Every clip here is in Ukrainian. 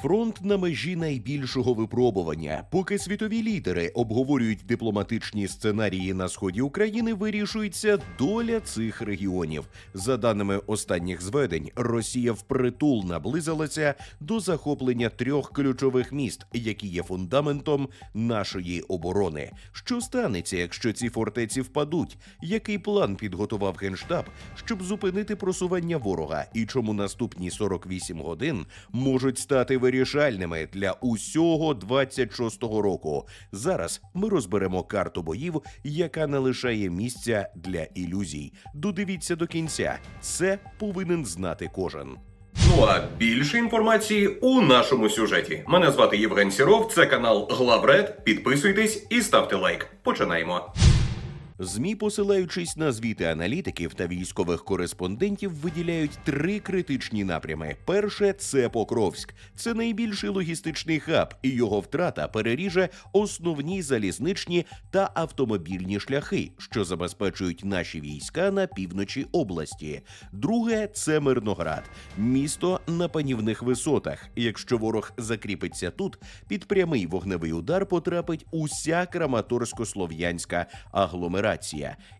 Фронт на межі найбільшого випробування. Поки світові лідери обговорюють дипломатичні сценарії на сході України, вирішується доля цих регіонів. За даними останніх зведень, Росія впритул наблизилася до захоплення трьох ключових міст, які є фундаментом нашої оборони. Що станеться, якщо ці фортеці впадуть? Який план підготував генштаб, щоб зупинити просування ворога? І чому наступні 48 годин можуть стати вирішальними для усього 26-го року? Зараз ми розберемо карту боїв, яка не лишає місця для ілюзій. Додивіться до кінця. Це повинен знати кожен. Ну а більше інформації у нашому сюжеті. Мене звати Євген Сіров, це канал Главред. Підписуйтесь і ставте лайк. Починаємо. ЗМІ, посилаючись на звіти аналітиків та військових кореспондентів, виділяють три критичні напрями. Перше це Покровськ. Це найбільший логістичний хаб, і його втрата переріже основні залізничні та автомобільні шляхи, що забезпечують наші війська на півночі області. Друге це Мирноград, місто на панівних висотах. Якщо ворог закріпиться тут, під прямий вогневий удар потрапить уся Краматорсько-слов'янська агломерація.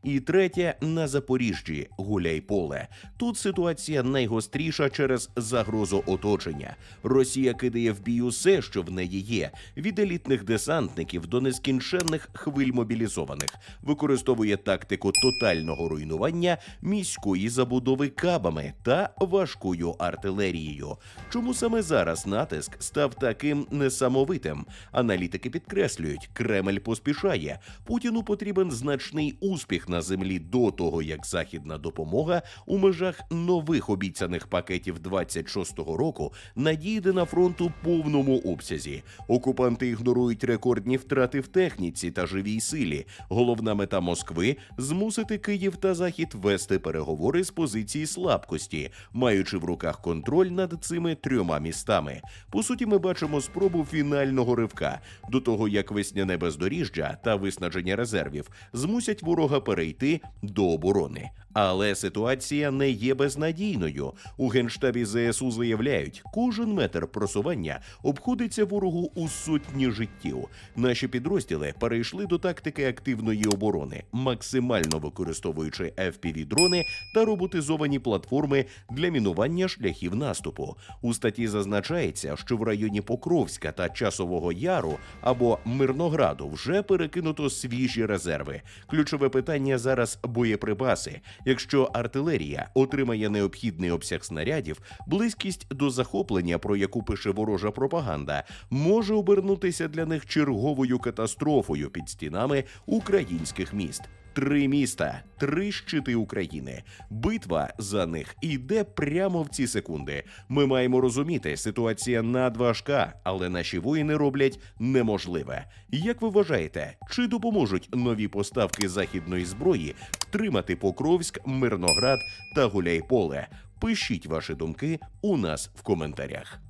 І третє на Запоріжжі Гуляйполе. Тут ситуація найгостріша через загрозу оточення. Росія кидає в бій усе, що в неї є, від елітних десантників до нескінченних хвиль мобілізованих, використовує тактику тотального руйнування міської забудови кабами та важкою артилерією. Чому саме зараз натиск став таким несамовитим? Аналітики підкреслюють, Кремль поспішає. Путіну потрібен значний успіх на землі до того, як західна допомога у межах нових обіцяних пакетів 26-го року надійде на фронту повному обсязі. Окупанти ігнорують рекордні втрати в техніці та живій силі. Головна мета Москви змусити Київ та Захід вести переговори з позиції слабкості, маючи в руках контроль над цими трьома містами. По суті, ми бачимо спробу фінального ривка до того, як весняне бездоріжжя та виснаження резервів змусять ворога перейти до оборони. Але ситуація не є безнадійною. У генштабі ЗСУ заявляють, кожен метр просування обходиться ворогу у сотні життів. Наші підрозділи перейшли до тактики активної оборони, максимально використовуючи fpv дрони та роботизовані платформи для мінування шляхів наступу. У статті зазначається, що в районі Покровська та Часового Яру або Мирнограду вже перекинуто свіжі резерви. Ключове питання зараз боєприпаси. Якщо артилерія отримає необхідний обсяг снарядів, близькість до захоплення, про яку пише ворожа пропаганда, може обернутися для них черговою катастрофою під стінами українських міст. Три міста, три щити України. Битва за них іде прямо в ці секунди. Ми маємо розуміти, ситуація надважка, але наші воїни роблять неможливе. Як ви вважаєте, чи допоможуть нові поставки західної зброї втримати Покровськ, Мирноград та Гуляйполе? Пишіть ваші думки у нас в коментарях.